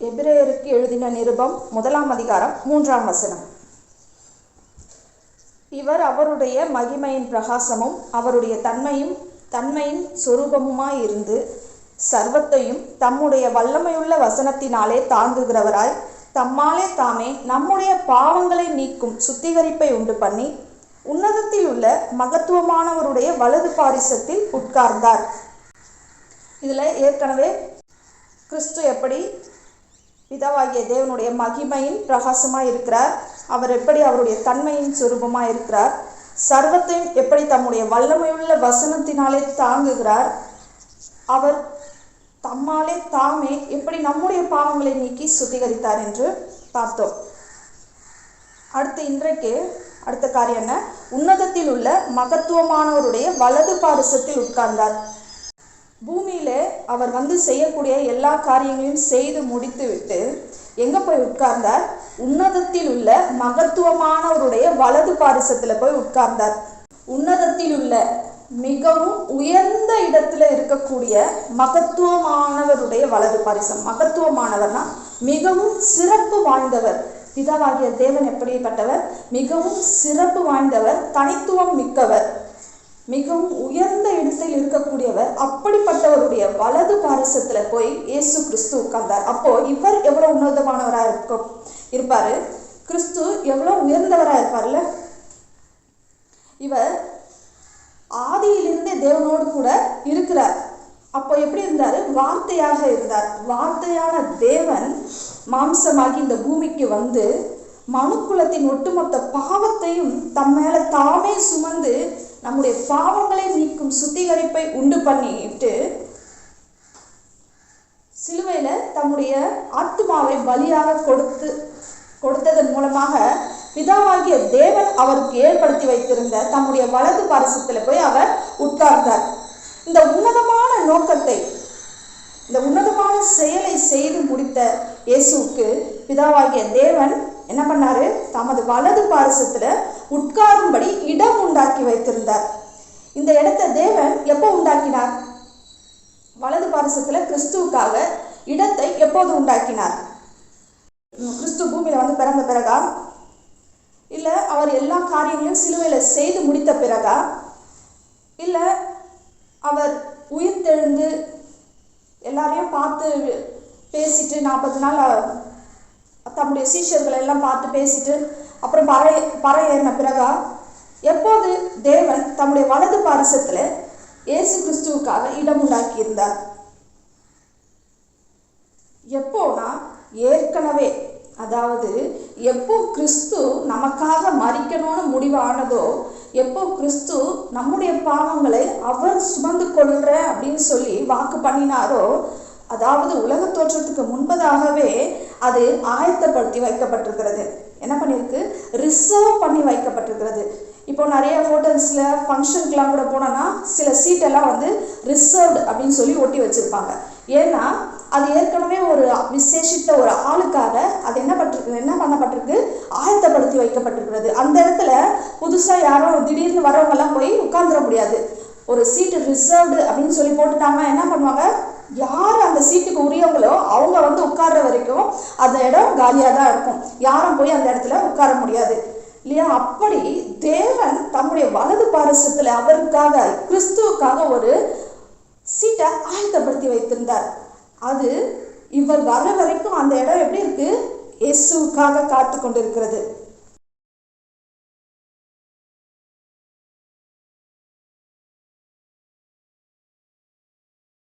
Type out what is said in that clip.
எபிரேயருக்கு எழுதின நிருபம் முதலாம் அதிகாரம் மூன்றாம் வசனம். இவர் அவருடைய மகிமையின் பிரகாசமும் அவருடைய தன்மையும் தன்மையின் சொரூபமுமாய் இருந்து சர்வத்தையும் தம்முடைய வல்லமையுள்ள வசனத்தினாலே தாங்குகிறவராய் தம்மாலே தாமே நம்முடைய பாவங்களை நீக்கும் சுத்திகரிப்பை உண்டு பண்ணி உன்னதத்தில் உள்ள மகத்துவமானவருடைய வலது பாரிசத்தில் உட்கார்ந்தார். இதில் ஏற்கனவே கிறிஸ்து எப்படி பிதாவாகிய தேவனுடைய மகிமையின் பிரகாசமாக இருக்கிறார் அவர் எப்படி அவருடைய தன்மையின் சுரூபமாக இருக்கிறார் சர்வத்தையும் எப்படி தம்முடைய வல்லமையுள்ள வசனத்தினாலே தாங்குகிறார் அவர் தம்மாலே தாமே எப்படி நம்முடைய பாவங்களை நீக்கி சுத்திகரித்தார் என்று பார்த்தோம். அடுத்து இன்றைக்கு அடுத்த காரியம் என்ன? உன்னதத்தில் உள்ள மகத்துவமானவருடைய வலது பாரிசத்தில் உட்கார்ந்தார். பூமியில அவர் வந்து செய்யக்கூடிய எல்லா காரியங்களையும் செய்து முடித்துவிட்டு எங்க போய் உட்கார்ந்தார்? உன்னதத்தில் உள்ள மகத்துவமானவருடைய வலது பாரிசத்துல போய் உட்கார்ந்தார். உன்னதத்தில் உள்ள மிகவும் உயர்ந்த இடத்துல இருக்கக்கூடிய மகத்துவமானவருடைய வலது பாரிசம். மகத்துவமானவர்னா மிகவும் சிறப்பு வாய்ந்தவர். பிதாவாகிய தேவன் எப்படிப்பட்டவர்? மிகவும் சிறப்பு வாய்ந்தவர் தனித்துவம் மிக்கவர் மிகவும் உயர்ந்த இடத்தில் இருக்கக்கூடியவர் அப்படிப்பட்டவருடைய வலது பாரிசத்துல போய் இயேசு கிறிஸ்து உட்கார்ந்தார். அப்போ இவர் எவ்வளவு உன்னதமானவராக இருக்கும் இருப்பாரு? கிறிஸ்து எவ்வளவு உயர்ந்தவராக இருப்பார்ல? இவர் ஆதியிலிருந்தே தேவனோடு கூட இருக்கிறார். அப்போ எப்படி இருந்தாரு? வார்த்தையாக இருந்தார். வார்த்தையான தேவன் மாம்சமாகி இந்த பூமிக்கு வந்து மனுக்குலத்தின் ஒட்டுமொத்த பாவத்தையும் தம் மேல தாமே சுமந்து நம்முடைய பாவங்களை நீக்கும் சுத்திகரிப்பை உண்டு பண்ணிட்டு சிலுவையில தம்முடைய ஆத்மாவை பலியாக கொடுத்து கொடுத்ததன் மூலமாக பிதாவாகிய தேவன் அவருக்கு ஏற்படுத்தி வைத்திருந்த தம்முடைய வலது பரிசத்துல போய் அவர் உட்கார்ந்தார். இந்த உன்னதமான நோக்கத்தை இந்த உன்னதமான செயலை செய்து முடித்த இயேசுவுக்கு பிதாவாகிய தேவன் என்ன பண்ணாரு? தமது வலது பாரசத்துல உட்காரும்படி இடம் உண்டாக்கி வைத்திருந்தார். இந்த இடத்தை தேவன் எப்போ உண்டாக்கினார்? வலது பாரசத்துல கிறிஸ்துவுக்காக இடத்தை எப்போது உண்டாக்கினார்? கிறிஸ்து பூமியில வந்து பிறந்த பிறகா? இல்ல அவர் எல்லா காரியங்களையும் சிலுவையில செய்து முடித்த பிறகா? இல்ல அவர் உயிர்த்தெழுந்து எல்லாரையும் பார்த்து பேசிட்டு நாற்பது நாள் தம்முடைய சீஷர்களை எல்லாம் பார்த்து பேசிட்டு அப்புறம் பறை பறை ஏறின பிறகா எப்போது தேவன் தம்முடைய வலது பாரிசத்தில் இயேசு கிறிஸ்துவுக்காக இடம் உண்டாக்கி இருந்தார் எப்போனா ஏற்கனவே அதாவது எப்போ கிறிஸ்து நமக்காக மறிக்கணும்னு முடிவானதோ எப்போ கிறிஸ்து நம்முடைய பாவங்களை அவர் சுமந்து கொள்ற அப்படின்னு சொல்லி வாக்கு பண்ணினாரோ அதாவது உலக தோற்றத்துக்கு முன்பதாகவே அது ஆயத்தப்படுத்தி வைக்கப்பட்டிருக்கிறது. என்ன பண்ணியிருக்கு? ரிசர்வ் பண்ணி வைக்கப்பட்டிருக்கிறது. இப்போ நிறைய ஹோட்டல்ஸில் ஃபங்க்ஷனுக்குலாம் கூட போனோன்னா சில சீட்டெல்லாம் வந்து ரிசர்வ்டு அப்படின்னு சொல்லி ஒட்டி வச்சுருப்பாங்க. ஏன்னா அது ஏற்கனவே ஒரு விசேஷித்த ஒரு ஆளுக்காக அது என்ன பட்டிருக்கு என்ன பண்ணப்பட்டிருக்கு? ஆயத்தப்படுத்தி வைக்கப்பட்டிருக்கிறது. அந்த இடத்துல புதுசாக யாரும் திடீர்னு வரவங்கெல்லாம் போய் உட்காந்துட முடியாது. ஒரு சீட்டு ரிசர்வ்டு அப்படின்னு சொல்லி போட்டுட்டாங்கன்னா என்ன பண்ணுவாங்க? யார் அந்த சீட்டுக்கு உரியவங்களோ அவங்க வந்து உட்கார்ற வரைக்கும் அந்த இடம் காலியாக தான் இருக்கும். யாரும் போய் அந்த இடத்துல உட்கார முடியாது. இல்லையா? அப்படி தேவன் தம்முடைய வலது பாரசத்தில் அவருக்காக கிறிஸ்துவுக்காக ஒரு சீட்டை ஆயத்தப்படுத்தி வைத்திருந்தார். அது இவர் வர வரைக்கும் அந்த இடம் எப்படி இருக்கு? இயேசுவுக்காக காத்து கொண்டிருக்கிறது